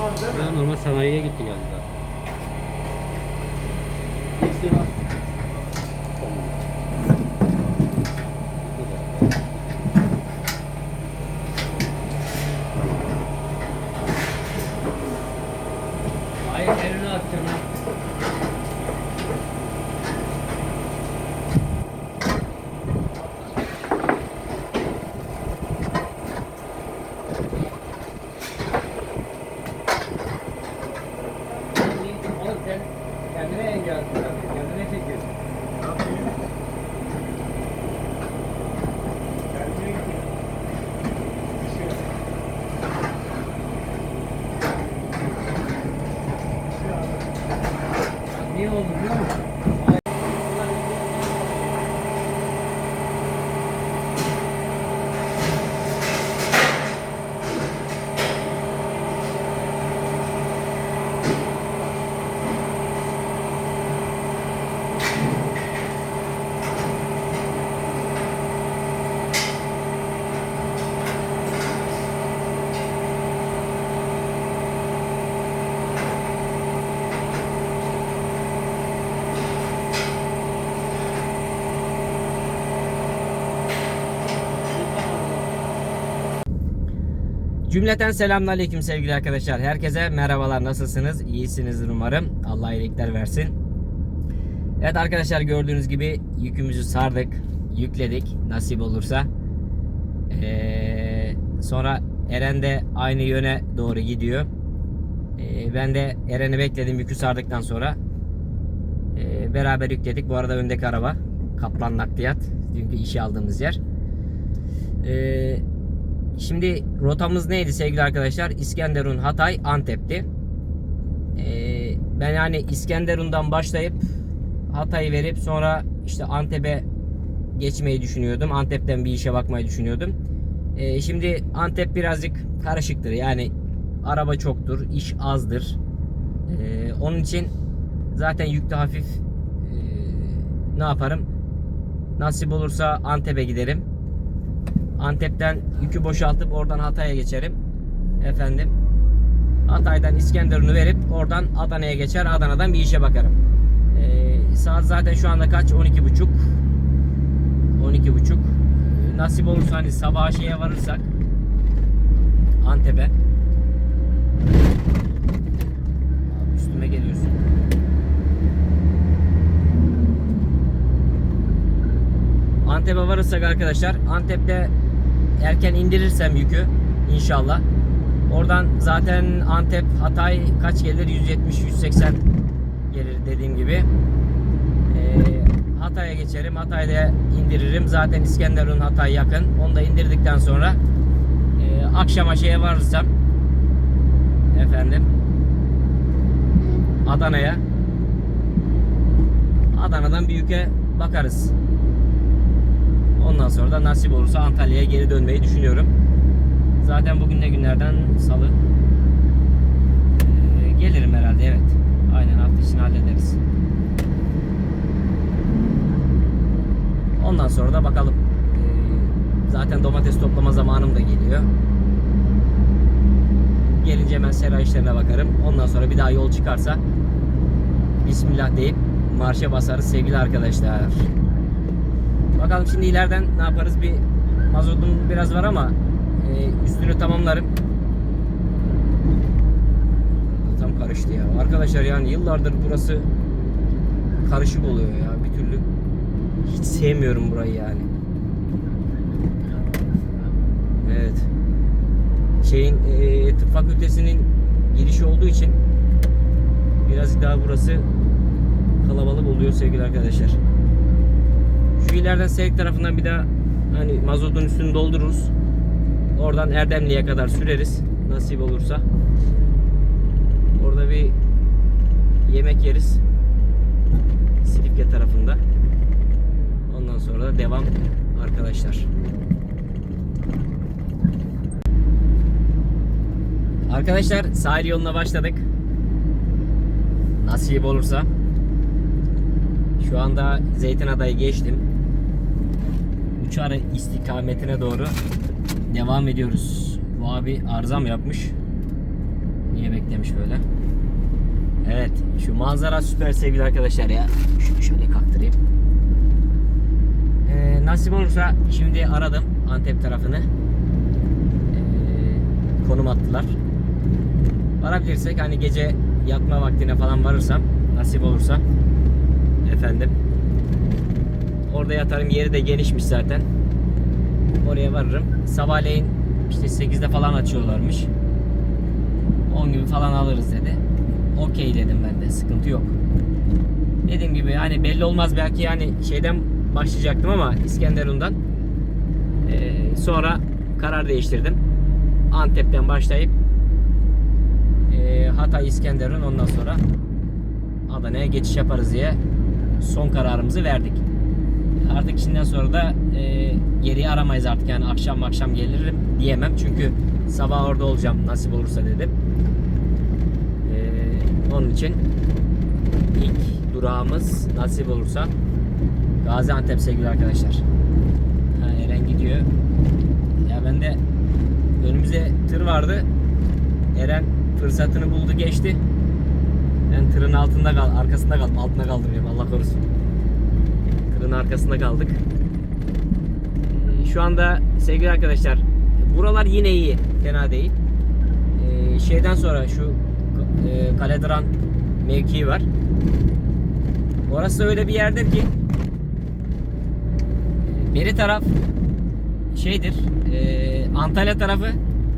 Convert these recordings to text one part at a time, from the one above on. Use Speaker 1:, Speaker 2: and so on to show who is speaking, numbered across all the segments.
Speaker 1: normal sanayiye gitti galiba. Hayır elini atacaksın ha. Oğlum sen kendine engel atıyorsun. Kendine çekiyorsun.
Speaker 2: Ne yapayım? Tercih et. Bir şey yok. Bir şey yok.
Speaker 1: Niye oldu biliyor musun? Cümleten selamünaleyküm sevgili arkadaşlar. Herkese merhabalar. Nasılsınız? İyisinizdir umarım. Allah iyilikler versin. Evet arkadaşlar gördüğünüz gibi yükümüzü sardık, yükledik nasip olursa. Ee, sonra Eren de aynı yöne doğru gidiyor. Ee, ben de Eren'i bekledim yükü sardıktan sonra. Ee, beraber yükledik. Bu arada öndeki araba Kaplan Nakliyat. Dünkü işe aldığımız yer. Ee, Şimdi rotamız neydi sevgili arkadaşlar? İskenderun, Hatay, Antep'ti. Ee, ben yani İskenderun'dan başlayıp Hatay'ı verip sonra işte Antep'e geçmeyi düşünüyordum. Antep'ten bir işe bakmayı düşünüyordum. Ee, şimdi Antep birazcık karışıktır. Yani araba çoktur, iş azdır. Ee, onun için zaten yükte hafif ee, ne yaparım? Nasip olursa Antep'e giderim. Antep'ten yükü boşaltıp oradan Hatay'a geçerim. Efendim. Hatay'dan İskenderun'u verip oradan Adana'ya geçer. Adana'dan bir işe bakarım. Ee, saat zaten şu anda kaç? 12.30. 12.30. Ee, nasip olursa hani sabah şeye varırsak Antep'e. Üstüme geliyorsun. Antep'e varırsak arkadaşlar Antep'te erken indirirsem yükü inşallah. Oradan zaten Antep Hatay kaç gelir? 170-180 gelir dediğim gibi. Ee, Hatay'a geçerim. Hatay'da indiririm. Zaten İskenderun Hatay yakın. Onu da indirdikten sonra e, akşama şeye varırsam efendim Adana'ya Adana'dan bir yüke bakarız. Ondan sonra da nasip olursa Antalya'ya geri dönmeyi düşünüyorum. Zaten bugün ne günlerden salı. Ee, gelirim herhalde evet. Aynen hafta içini hallederiz. Ondan sonra da bakalım. Ee, zaten domates toplama zamanım da geliyor. Gelince hemen sera işlerine bakarım. Ondan sonra bir daha yol çıkarsa Bismillah deyip marşa basarız sevgili arkadaşlar. Bakalım şimdi ileriden ne yaparız? Bir mazotum biraz var ama e, üstünü tamamlarım. Tam karıştı ya. Arkadaşlar yani yıllardır burası karışık oluyor ya bir türlü. Hiç sevmiyorum burayı yani. Evet. Şeyin e, tıp fakültesinin girişi olduğu için biraz daha burası kalabalık oluyor sevgili arkadaşlar. Şu ileriden Serik tarafından bir daha hani mazotun üstünü doldururuz. Oradan Erdemli'ye kadar süreriz. Nasip olursa. Orada bir yemek yeriz. Silifke tarafında. Ondan sonra da devam arkadaşlar. Arkadaşlar sahil yoluna başladık. Nasip olursa. Şu anda Zeytinada'yı geçtim. Uçarı istikametine doğru devam ediyoruz. Bu abi arıza mı yapmış? Niye beklemiş böyle? Evet. Şu manzara süper sevgili arkadaşlar ya. Şunu şöyle kaktırayım. Ee, nasip olursa şimdi aradım Antep tarafını. Ee, konum attılar. Varabilirsek hani gece yatma vaktine falan varırsam nasip olursa efendim orada yatarım yeri de genişmiş zaten. Oraya varırım. Sabahleyin işte 8'de falan açıyorlarmış. 10 gibi falan alırız dedi. Okey dedim ben de sıkıntı yok. Dediğim gibi hani belli olmaz belki yani şeyden başlayacaktım ama İskenderun'dan. Ee, sonra karar değiştirdim. Antep'ten başlayıp e, Hatay İskenderun ondan sonra Adana'ya geçiş yaparız diye son kararımızı verdik. Artık şimdiden sonra da e, geriye aramayız artık yani akşam akşam gelirim diyemem çünkü sabah orada olacağım nasip olursa dedim. E, onun için ilk durağımız nasip olursa Gaziantep sevgili arkadaşlar. Ha, Eren gidiyor. Ya ben de önümüzde tır vardı. Eren fırsatını buldu geçti. Ben tırın altında kal, arkasında kaldım, altında kaldım diyorum Allah korusun. Tırın arkasında kaldık. Ee, Şu anda sevgili arkadaşlar, buralar yine iyi, fena değil. Ee, şeyden sonra şu e, Kaledran mevkii var. Orası öyle bir yerdir ki beri taraf şeydir, e, Antalya tarafı,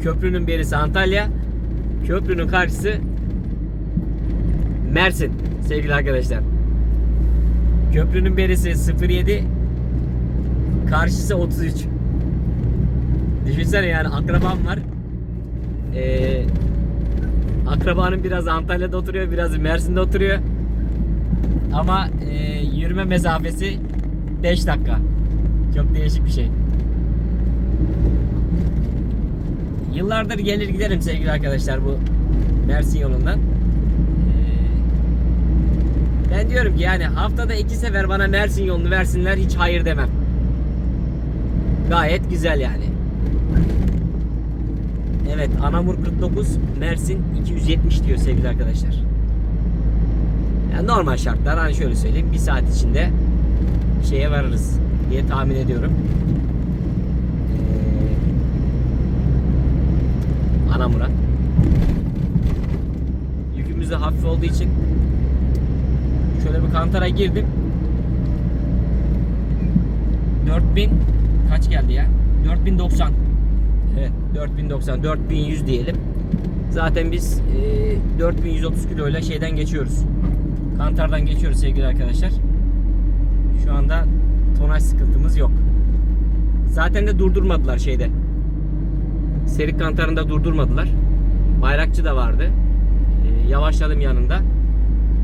Speaker 1: köprünün berisi Antalya, köprünün karşısı Mersin sevgili arkadaşlar. Köprünün berisi 07 karşısı 33. Düşünsene yani akrabam var. Ee, akrabanın biraz Antalya'da oturuyor, biraz Mersin'de oturuyor. Ama e, yürüme mesafesi 5 dakika. Çok değişik bir şey. Yıllardır gelir giderim sevgili arkadaşlar bu Mersin yolundan. Ben diyorum ki yani haftada iki sefer bana Mersin yolunu versinler hiç hayır demem. Gayet güzel yani. Evet Anamur 49 Mersin 270 diyor sevgili arkadaşlar. Yani normal şartlar hani şöyle söyleyeyim bir saat içinde şeye varırız diye tahmin ediyorum. Ee, Anamur'a. Yükümüz de hafif olduğu için şöyle kantara girdim. 4000 kaç geldi ya? 4090. Evet 4090 4100 diyelim. Zaten biz e, 4130 kiloyla şeyden geçiyoruz. Kantardan geçiyoruz sevgili arkadaşlar. Şu anda tonaj sıkıntımız yok. Zaten de durdurmadılar şeyde. Serik kantarında durdurmadılar. Bayrakçı da vardı. E, yavaşladım yanında.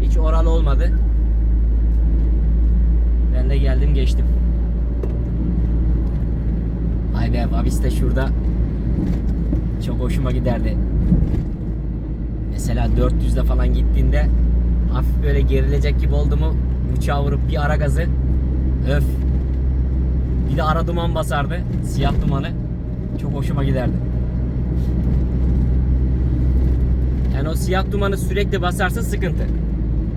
Speaker 1: Hiç oral olmadı. Ben de geldim geçtim. Ay be Vabis de şurada çok hoşuma giderdi. Mesela 400'de falan gittiğinde hafif böyle gerilecek gibi oldu mu uçağı vurup bir ara gazı öf bir de ara duman basardı siyah dumanı çok hoşuma giderdi. Yani o siyah dumanı sürekli basarsa sıkıntı.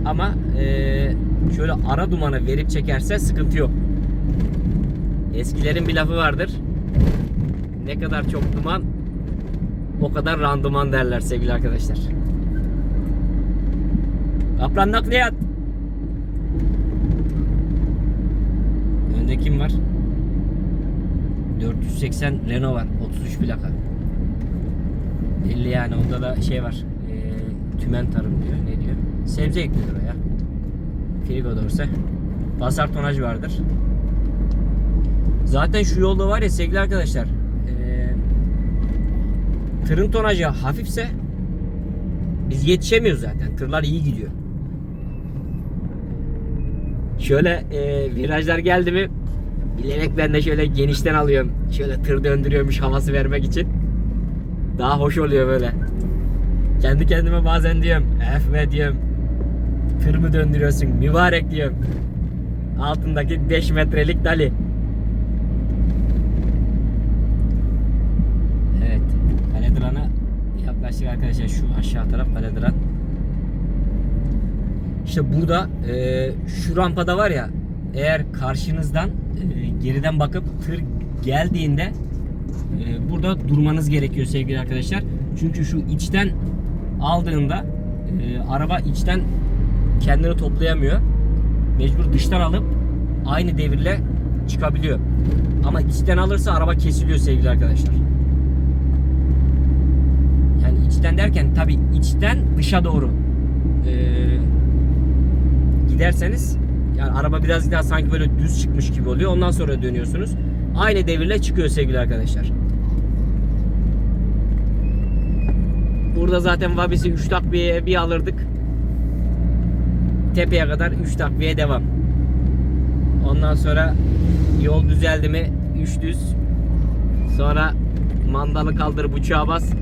Speaker 1: Ama eee, şöyle ara dumanı verip çekerse sıkıntı yok. Eskilerin bir lafı vardır. Ne kadar çok duman o kadar randıman derler sevgili arkadaşlar. Kaplan nakliyat. Önde kim var? 480 Renault var. 33 plaka. Belli yani onda da şey var. Ee, tümen tarım diyor. Ne? Sebze ekliyor oraya. Frigo dorse. Basar tonaj vardır. Zaten şu yolda var ya sevgili arkadaşlar. ee, tırın tonajı hafifse biz yetişemiyoruz zaten. Tırlar iyi gidiyor. Şöyle e, virajlar geldi mi bilerek ben de şöyle genişten alıyorum. Şöyle tır döndürüyormuş havası vermek için. Daha hoş oluyor böyle. Kendi kendime bazen diyorum. Ef be diyorum. Tır mı döndürüyorsun mübarek diyorum. Altındaki 5 metrelik dali. Evet. Kaledran'a yaklaştık arkadaşlar şu aşağı taraf Kaledıran. İşte burada e, şu rampada var ya eğer karşınızdan e, geriden bakıp tır geldiğinde e, burada durmanız gerekiyor sevgili arkadaşlar. Çünkü şu içten aldığında e, araba içten kendini toplayamıyor. Mecbur dıştan alıp aynı devirle çıkabiliyor. Ama içten alırsa araba kesiliyor sevgili arkadaşlar. Yani içten derken tabi içten dışa doğru e, giderseniz yani araba biraz daha sanki böyle düz çıkmış gibi oluyor. Ondan sonra dönüyorsunuz. Aynı devirle çıkıyor sevgili arkadaşlar. Burada zaten Vabis'i 3 takviyeye bir alırdık. Tepeye kadar 3 takviye devam. Ondan sonra yol düzeldi mi 3 düz. Sonra mandalı kaldır bıçağa bas.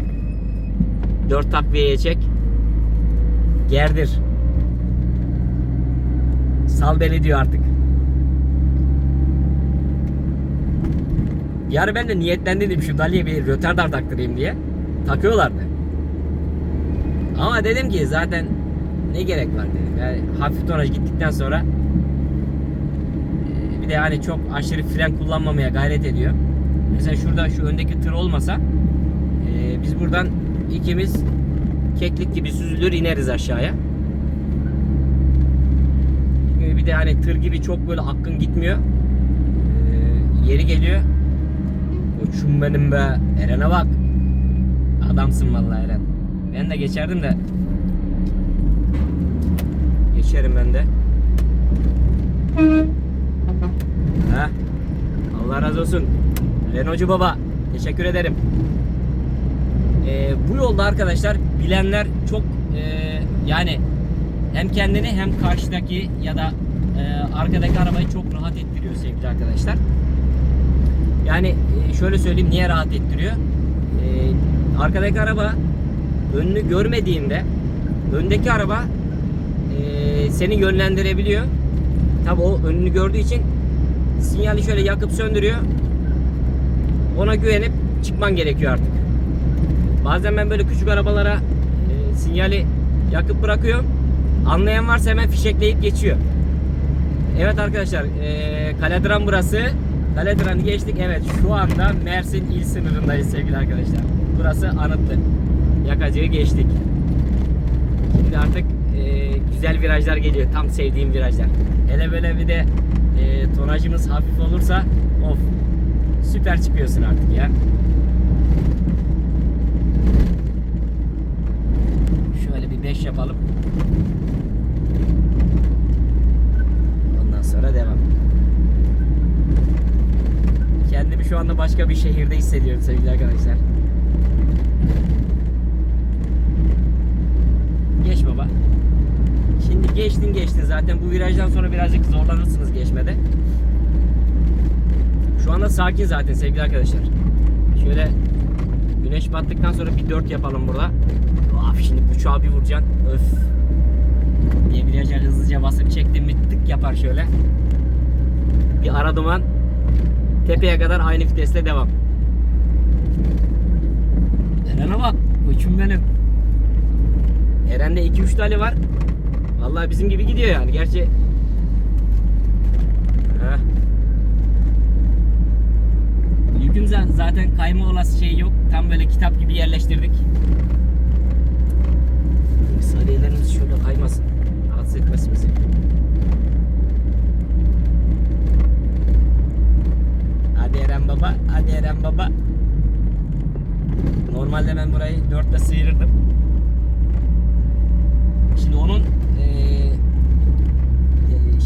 Speaker 1: 4 takviyeye çek. Gerdir. Sal beni diyor artık. Yarın ben de niyetlendim şu Dali'ye bir rötardar taktırayım diye. Takıyorlardı. Ama dedim ki zaten ne gerek var dedim. Yani hafif tonaj gittikten sonra e, bir de hani çok aşırı fren kullanmamaya gayret ediyor. Mesela şurada şu öndeki tır olmasa e, biz buradan ikimiz keklik gibi süzülür ineriz aşağıya. Çünkü bir de hani tır gibi çok böyle akın gitmiyor. E, yeri geliyor. Koçum benim be. Eren'e bak. Adamsın vallahi Eren. Ben de geçerdim de. Geçerim ben de. Ha. Allah razı olsun. Renault'cu baba. Teşekkür ederim. Ee, bu yolda arkadaşlar bilenler çok e, yani hem kendini hem karşıdaki ya da e, arkadaki arabayı çok rahat ettiriyor sevgili arkadaşlar. Yani e, şöyle söyleyeyim niye rahat ettiriyor? E, arkadaki araba önünü görmediğinde öndeki araba e, seni yönlendirebiliyor. Tabi o önünü gördüğü için sinyali şöyle yakıp söndürüyor. Ona güvenip çıkman gerekiyor artık. Bazen ben böyle küçük arabalara e, sinyali yakıp bırakıyorum. Anlayan varsa hemen fişekleyip geçiyor. Evet arkadaşlar, e, Kaledran burası. Kaledran'ı geçtik. Evet, şu anda Mersin il sınırındayız sevgili arkadaşlar. Burası Anıtlı. Yakacığı geçtik. Şimdi artık güzel virajlar geliyor. Tam sevdiğim virajlar. Hele böyle bir de e, tonajımız hafif olursa of süper çıkıyorsun artık ya. Şöyle bir 5 yapalım. Ondan sonra devam. Kendimi şu anda başka bir şehirde hissediyorum sevgili arkadaşlar. Geç baba. Şimdi geçtin geçtin zaten bu virajdan sonra birazcık zorlanırsınız geçmede. Şu anda sakin zaten sevgili arkadaşlar. Şöyle güneş battıktan sonra bir 4 yapalım burada. Of şimdi uçağı bir vuracaksın. Öf. Diye viraja hızlıca basıp çektim mi tık yapar şöyle. Bir ara duman. Tepeye kadar aynı vitesle devam. Eren'e bak. Koçum benim. Eren'de 2-3 tane var. Vallahi bizim gibi gidiyor yani. Gerçi Heh. Yükün zaten kayma olası şey yok. Tam böyle kitap gibi yerleştirdik. Saniyelerimiz şöyle kaymasın. Rahatsız etmesin bizi. Hadi Eren baba, hadi Eren baba. Normalde ben burayı dörtle sıyırırdım. Şimdi onun e,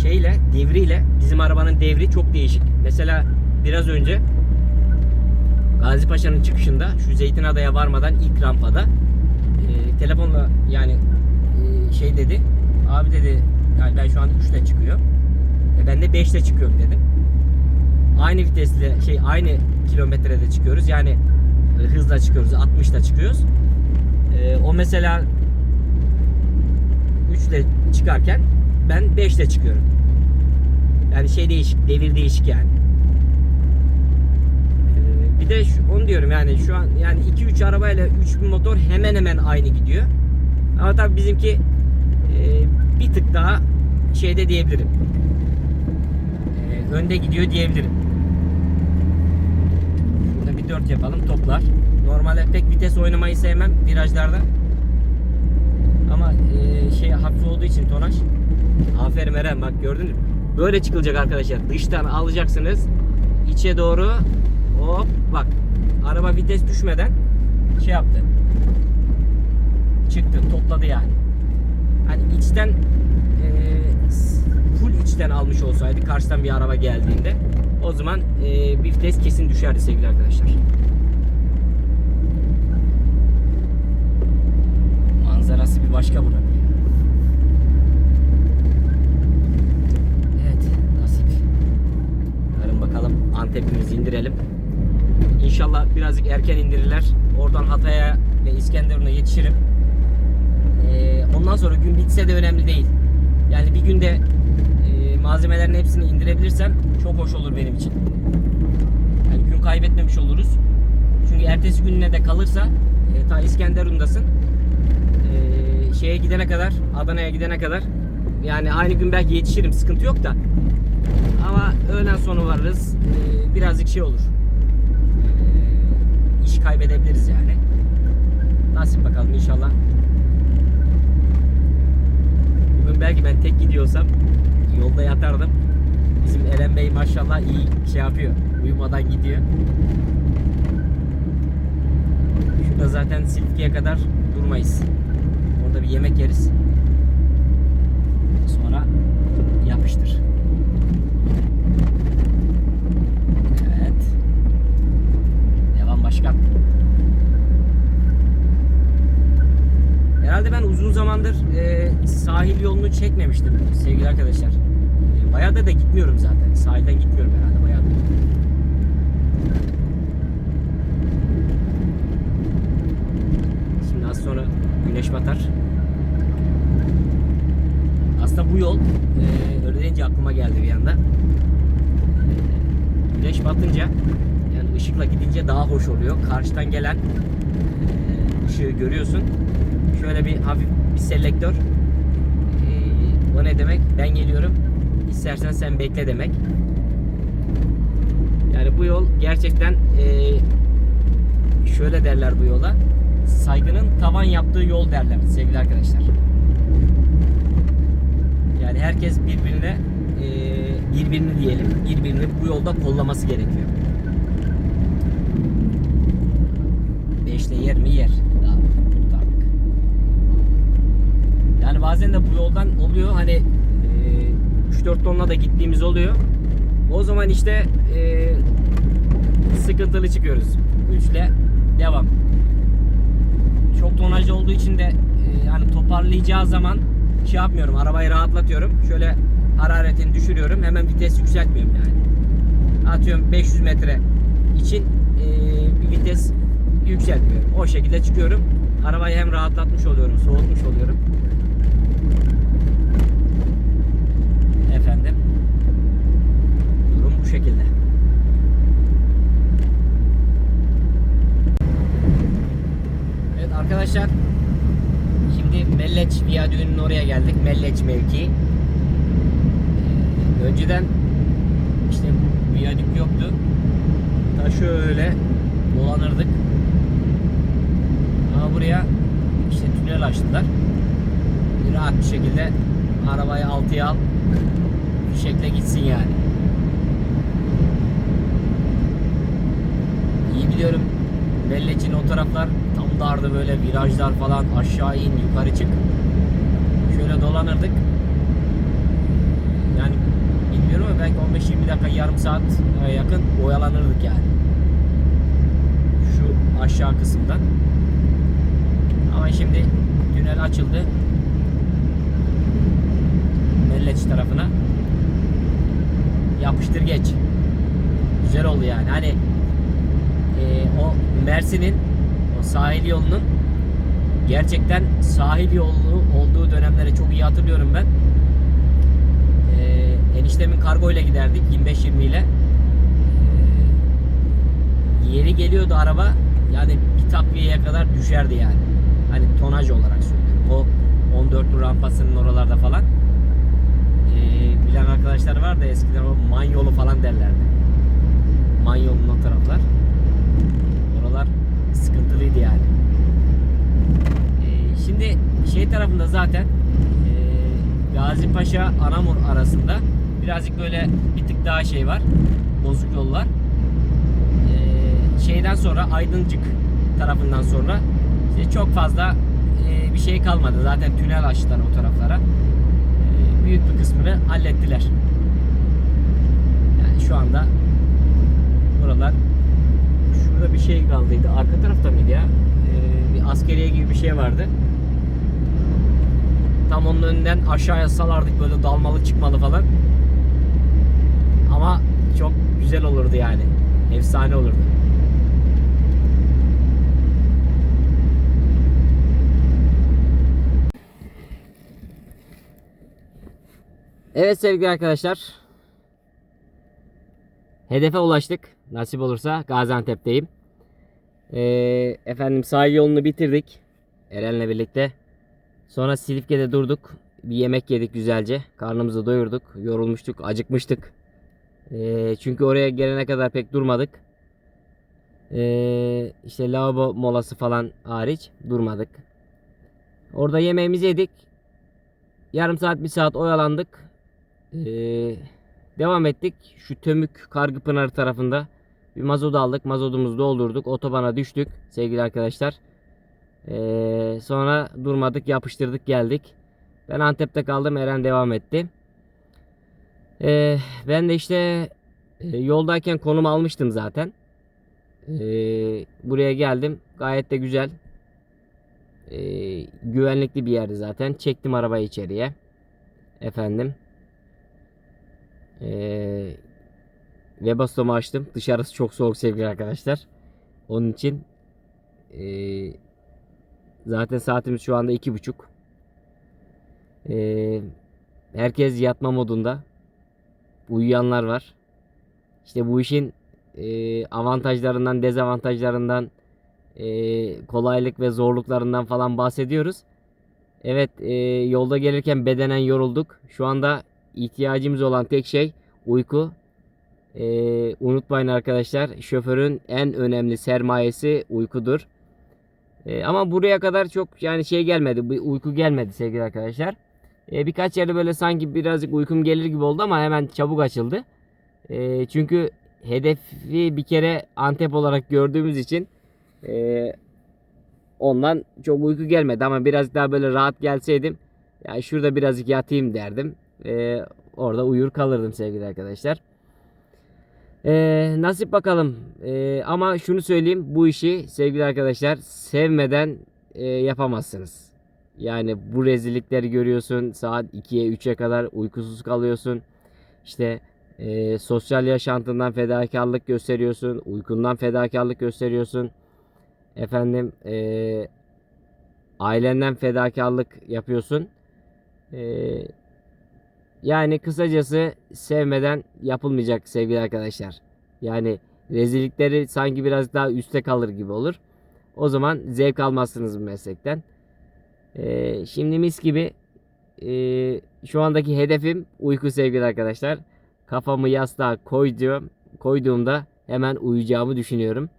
Speaker 1: şeyle, devriyle bizim arabanın devri çok değişik. Mesela biraz önce Gazi Paşa'nın çıkışında şu Zeytinada'ya varmadan ilk rampada e, telefonla yani e, şey dedi. Abi dedi yani ben şu an 3'le çıkıyor. E, ben de 5'le çıkıyorum dedim. Aynı vitesle şey aynı kilometrede çıkıyoruz. Yani e, hızla çıkıyoruz. 60'la çıkıyoruz. E, o mesela 3'le çıkarken ben 5'le çıkıyorum. Yani şey değişik, devir değişik yani. Ee, Bir de şu, onu diyorum yani şu an yani 2-3 arabayla 3000 motor hemen hemen aynı gidiyor. Ama tabii bizimki e, bir tık daha şeyde diyebilirim. E, önde gidiyor diyebilirim. Şurada bir 4 yapalım toplar. Normalde pek vites oynamayı sevmem virajlarda. E, şey hafif olduğu için tonaj. Aferin Eren bak gördün mü? Böyle çıkılacak arkadaşlar. Dıştan alacaksınız. içe doğru hop bak. Araba vites düşmeden şey yaptı. Çıktı topladı yani. Hani içten e, full içten almış olsaydı karşıdan bir araba geldiğinde o zaman e, bir vites kesin düşerdi sevgili arkadaşlar. Başka buranın. Evet nasip. Yarın bakalım Antep'imizi indirelim. İnşallah birazcık erken indirirler. Oradan Hatay'a ve İskenderun'a yetişirim. Ee, ondan sonra gün bitse de önemli değil. Yani bir günde e, malzemelerin hepsini indirebilirsem çok hoş olur benim için. Yani gün kaybetmemiş oluruz. Çünkü ertesi gününe de kalırsa e, ta İskenderun'dasın. Şeye gidene kadar, Adana'ya gidene kadar yani aynı gün belki yetişirim sıkıntı yok da ama öğlen sonu varırız. E, birazcık şey olur. E, iş kaybedebiliriz yani. Nasip bakalım inşallah. Bugün belki ben tek gidiyorsam yolda yatardım. Bizim Eren Bey maşallah iyi şey yapıyor. Uyumadan gidiyor. Şurada zaten Silifke'ye kadar durmayız. Orada bir yemek yeriz. Sonra yapıştır. Evet. Devam başkan. Herhalde ben uzun zamandır e, sahil yolunu çekmemiştim sevgili arkadaşlar. E, bayağı da da gitmiyorum zaten. Sahilden gitmiyorum herhalde bayağı da. Şimdi az sonra güneş batar. Aslında bu yol e, öyle deyince aklıma geldi bir anda. E, güneş batınca yani ışıkla gidince daha hoş oluyor. Karşıdan gelen e, ışığı görüyorsun. Şöyle bir hafif bir selektör. E, o ne demek? Ben geliyorum. İstersen sen bekle demek. Yani bu yol gerçekten e, şöyle derler bu yola. Saygının tavan yaptığı yol derler sevgili arkadaşlar. Yani herkes birbirine e, birbirini diyelim, birbirini bu yolda kollaması gerekiyor. Beşle yer mi yer. Daha. Yani bazen de bu yoldan oluyor hani e, 3-4 tonla da gittiğimiz oluyor. O zaman işte e, sıkıntılı çıkıyoruz. 3 ile devam. Çok tonajlı olduğu için de e, hani toparlayacağı zaman şey yapmıyorum. Arabayı rahatlatıyorum. Şöyle hararetini düşürüyorum. Hemen vites yükseltmiyorum yani. Atıyorum 500 metre için e, bir vites yükseltmiyorum. O şekilde çıkıyorum. Arabayı hem rahatlatmış oluyorum, soğutmuş oluyorum. Efendim. Durum bu şekilde. Evet arkadaşlar Melleç Viyadüğü'nün oraya geldik. Melleç mevki. Ee, önceden işte viyadük yoktu. Ta şöyle dolanırdık. Ama buraya işte tünel açtılar. Rahat bir şekilde arabayı altıya al. Bir şekilde gitsin yani. İyi biliyorum. Belleç'in o taraflar tam dardı böyle virajlar falan aşağı in yukarı çık. Şöyle dolanırdık. Yani bilmiyorum ama belki 15-20 dakika yarım saat yakın oyalanırdık yani. Şu aşağı kısımdan. Ama şimdi tünel açıldı. Belleç tarafına. Yapıştır geç. Güzel oldu yani. Hani e, o Mersin'in o sahil yolunun gerçekten sahil yolu dönemleri çok iyi hatırlıyorum ben. E, eniştemin kargo ile giderdik 25-20 ile. E, yeri geliyordu araba yani bir takviyeye kadar düşerdi yani. Hani tonaj olarak söylüyorum. O 14 rampasının oralarda falan. Ee, bilen arkadaşlar var da eskiden o manyolu falan derlerdi. Manyolun o taraflar. Oralar sıkıntılıydı yani. Ee, şimdi şey tarafında zaten ee, Gazi Paşa Anamur arasında birazcık böyle bir tık daha şey var. Bozuk yol var. Ee, şeyden sonra Aydıncık tarafından sonra işte çok fazla ee, bir şey kalmadı. Zaten tünel açtılar o taraflara. Ee, büyük bir kısmını hallettiler. Yani şu anda buralar şurada bir şey kaldıydı. Arka tarafta mıydı ya? Ee, bir askeriye gibi bir şey vardı. Tam onun önünden aşağıya salardık böyle dalmalı çıkmalı falan. Ama çok güzel olurdu yani. Efsane olurdu. Evet sevgili arkadaşlar. Hedefe ulaştık. Nasip olursa Gaziantep'teyim. Ee, efendim sahil yolunu bitirdik. Eren'le birlikte. Sonra Silifke'de durduk. Bir yemek yedik güzelce. Karnımızı doyurduk. Yorulmuştuk, acıkmıştık. Ee, çünkü oraya gelene kadar pek durmadık. Ee, işte lavabo molası falan hariç durmadık. Orada yemeğimizi yedik. Yarım saat bir saat oyalandık. Ee, devam ettik. Şu Tömük Kargıpınar tarafında bir mazot aldık. Mazotumuzu doldurduk. Otobana düştük sevgili arkadaşlar. Ee, sonra durmadık yapıştırdık geldik. Ben Antep'te kaldım. Eren devam etti. Ee, ben de işte e, yoldayken konum almıştım zaten. Ee, buraya geldim. Gayet de güzel. Ee, güvenlikli bir yerdi zaten. Çektim arabayı içeriye. Efendim. Ee, Webasto'mu açtım. Dışarısı çok soğuk sevgili arkadaşlar. Onun için ee, zaten saatimiz şu anda iki buçuk. Ee, herkes yatma modunda. Uyuyanlar var. İşte bu işin ee, avantajlarından, dezavantajlarından, ee, kolaylık ve zorluklarından falan bahsediyoruz. Evet, ee, yolda gelirken bedenen yorulduk. Şu anda ihtiyacımız olan tek şey uyku. Ee, unutmayın arkadaşlar şoförün en önemli sermayesi uykudur. Ee, ama buraya kadar çok yani şey gelmedi bir uyku gelmedi sevgili arkadaşlar. Ee, birkaç yerde böyle sanki birazcık uykum gelir gibi oldu ama hemen çabuk açıldı. Ee, çünkü hedefi bir kere Antep olarak gördüğümüz için e, ondan çok uyku gelmedi ama biraz daha böyle rahat gelseydim ya şurada birazcık yatayım derdim. Ee, orada uyur kalırdım sevgili arkadaşlar. Ee, nasip bakalım. Ee, ama şunu söyleyeyim. Bu işi sevgili arkadaşlar sevmeden e, yapamazsınız. Yani bu rezillikleri görüyorsun. Saat 2'ye 3'e kadar uykusuz kalıyorsun. İşte e, sosyal yaşantından fedakarlık gösteriyorsun. Uykundan fedakarlık gösteriyorsun. Efendim e, ailenden fedakarlık yapıyorsun. Eee yani kısacası sevmeden yapılmayacak sevgili arkadaşlar. Yani rezillikleri sanki biraz daha üste kalır gibi olur. O zaman zevk almazsınız bu meslekten. Ee, şimdi mis gibi e, şu andaki hedefim uyku sevgili arkadaşlar. Kafamı yastığa koyduğum, koyduğumda hemen uyuyacağımı düşünüyorum.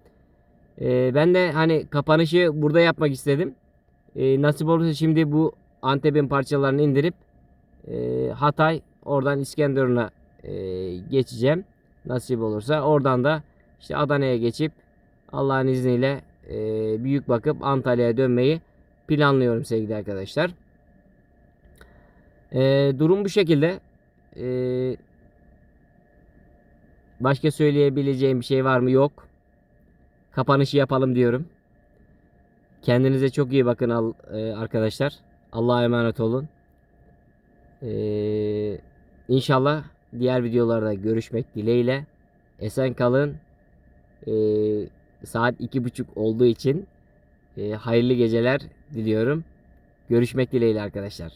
Speaker 1: Ee, ben de hani kapanışı burada yapmak istedim. Ee, nasip olursa şimdi bu Antep'in parçalarını indirip e, Hatay oradan İskenderun'a e, geçeceğim nasip olursa oradan da işte Adana'ya geçip Allah'ın izniyle e, büyük bakıp Antalya'ya dönmeyi planlıyorum sevgili arkadaşlar. E, durum bu şekilde. Başka söyleyebileceğim bir şey var mı? Yok. Kapanışı yapalım diyorum. Kendinize çok iyi bakın arkadaşlar. Allah'a emanet olun. Ee, inşallah diğer videolarda görüşmek dileğiyle. Esen kalın. Ee, saat iki buçuk olduğu için e, hayırlı geceler diliyorum. Görüşmek dileğiyle arkadaşlar.